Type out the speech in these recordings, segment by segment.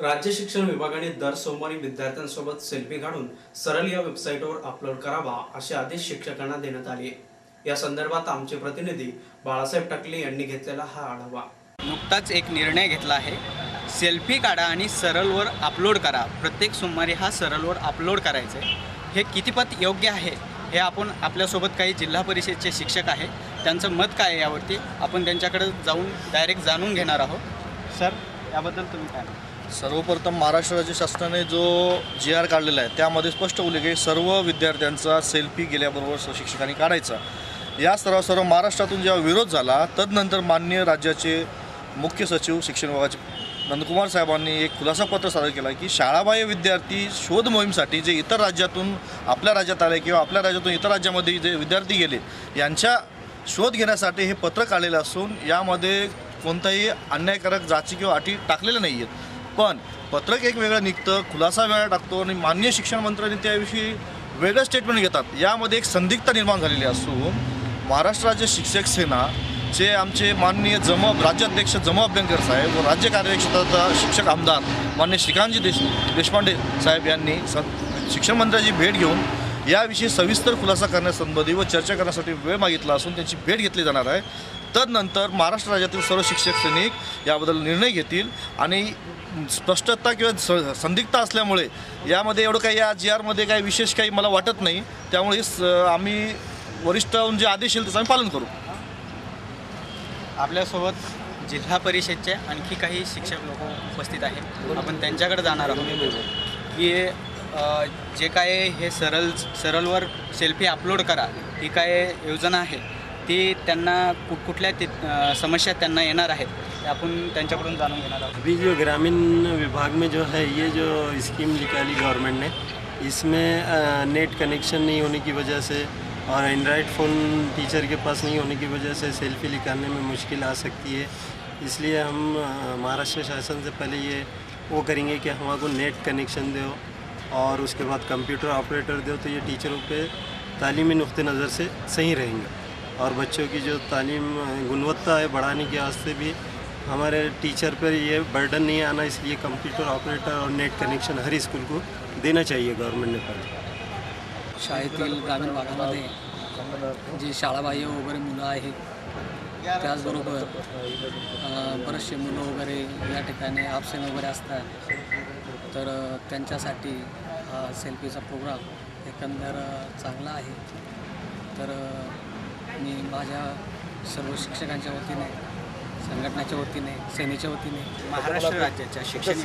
राज्य शिक्षण विभागाने दर सोमवारी विद्यार्थ्यांसोबत सेल्फी काढून सरळ या वेबसाईटवर अपलोड करावा असे आदेश शिक्षकांना देण्यात आले. या संदर्भात आमचे प्रतिनिधी बाळासाहेब टकले यांनी घेतलेला हा आढावा. नुकताच एक निर्णय घेतला आहे. सेल्फी काढा आणि सरलवर अपलोड करा. प्रत्येक सोमवारी हा सरलवर अपलोड करायचं हे कितीपत योग्य आहे? हे आपण आपल्यासोबत काही जिल्हा परिषदचे शिक्षक आहे त्यांचं मत काय आहे यावरती आपण त्यांच्याकडे जाऊन डायरेक्ट जाणून घेणार आहोत. सर याबद्दल तुम्ही काय म्हणता? सर्वप्रथम महाराष्ट्र राज्य शासनाने जो जी आर काढलेला आहे त्यामध्ये स्पष्ट उल्लेख आहे सर्व विद्यार्थ्यांचा सेल्फी गेल्याबरोबर शिक्षकांनी काढायचा. या सर्व सर्व महाराष्ट्रातून जेव्हा विरोध झाला तदनंतर मान्य राज्याचे मुख्य सचिव शिक्षण विभागाचे नंदकुमार साहेबांनी एक खुलासा पत्र सादर केला की शाळाबाह्य विद्यार्थी शोध मोहीमसाठी जे इतर राज्यातून आपल्या राज्यात आले किंवा आपल्या राज्यातून इतर राज्यामध्ये जे विद्यार्थी गेले यांच्या शोध घेण्यासाठी हे पत्र काढलेलं असून यामध्ये कोणताही अन्यायकारक जाची किंवा अटी टाकलेल्या नाही आहेत पण पत्रक एक वेगळं निघतं खुलासा वेगळा टाकतो आणि मान्य शिक्षण मंत्र्यांनी त्याविषयी वेगळं स्टेटमेंट घेतात. यामध्ये एक संदिग्धता निर्माण झालेली असून महाराष्ट्र राज्य शिक्षक सेना जे आमचे माननीय जम राज्याध्यक्ष जम अभ्यंकर साहेब व राज्य कार्यक्षेत्राचा शिक्षक आमदार मान्य श्रीकांतजी देश देशपांडे साहेब यांनी स शिक्षण मंत्र्याची भेट घेऊन याविषयी सविस्तर खुलासा करण्यासंबंधी व चर्चा करण्यासाठी वेळ मागितला असून त्यांची भेट घेतली जाणार आहे. तदनंतर महाराष्ट्र राज्यातील सर्व शिक्षक सैनिक याबद्दल निर्णय घेतील आणि स्पष्टता किंवा स संदिग्धता असल्यामुळे यामध्ये एवढं काही या जी आरमध्ये काही विशेष काही मला वाटत नाही. त्यामुळे स आम्ही वरिष्ठ जे आदेश येईल त्याचं आम्ही पालन करू. आपल्यासोबत जिल्हा परिषदचे आणखी काही शिक्षक लोक उपस्थित आहेत. आपण त्यांच्याकडे जाणार आहोत. की जे काय हे सरल सरलवर सेल्फी अपलोड करा ही काय योजना आहे? ती त्यांना समस्या त्यांना येणार आहोत अभी जो ग्रामीण विभाग में जो है, ये जो स्कीम निकाली गवर्नमेंट ने, इसमें नेट कनेक्शन नहीं होने की वजह से और एंड्रॉयड फ़ोन टीचर के पास नहीं होने की वजह से सेल्फी निकालने में मुश्किल आ सकती है। इसलिए हम महाराष्ट्र शासन से पहले ये, वो करेंगे कि हमारे को नेट कनेक्शन दो और उसके बाद कंप्यूटर ऑपरेटर दो तो ये टीचरों पे तालीमी नुक़ नज़र से सही रहेंगे। और बच्चों की जो तालीम गुणवत्ता है बढ़ाने के वास्ते भी हमारे टीचर पर ये बर्डन नहीं आना इसलिए कंप्यूटर ऑपरेटर और नेट कनेक्शन हर स्कूल को देना चाहिए गवर्नमेंट ने पहले। शाळेतील ग्रामीण भागामध्ये जी शाळाबाह्य वगैरे मुलं आहेत त्याचबरोबर बरेचसे मुलं वगैरे या ठिकाणी ॲबसेंट वगैरे असतात तर त्यांच्यासाठी सेल्फीचा प्रोग्राम एकंदर चांगला आहे। तर मी माझ्या सर्व शिक्षकांच्या वतीने संघटनेच्या वतीने सेनेच्या वतीने महाराष्ट्र राज्याच्या शिक्षण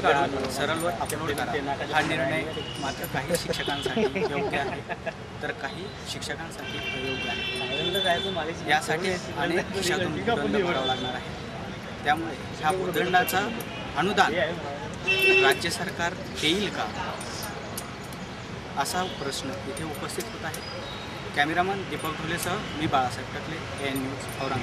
काढून सरळवर अपलोड करा. हा निर्णय मात्र काही शिक्षकांसाठी योग्य आहे. तर काही शिक्षकांसाठी अयोग्य आहे. यासाठी अनेक खिशातून भूदंड भरावं लागणार आहे. त्यामुळे ह्या भूदंडाचं अनुदान राज्य सरकार देईल का? असा प्रश्न इथे उपस्थित होत आहे. कॅमेरामन दीपक ढोलेसह मी बाळासाहेब टकले एन न्यूज औरंगाबाद.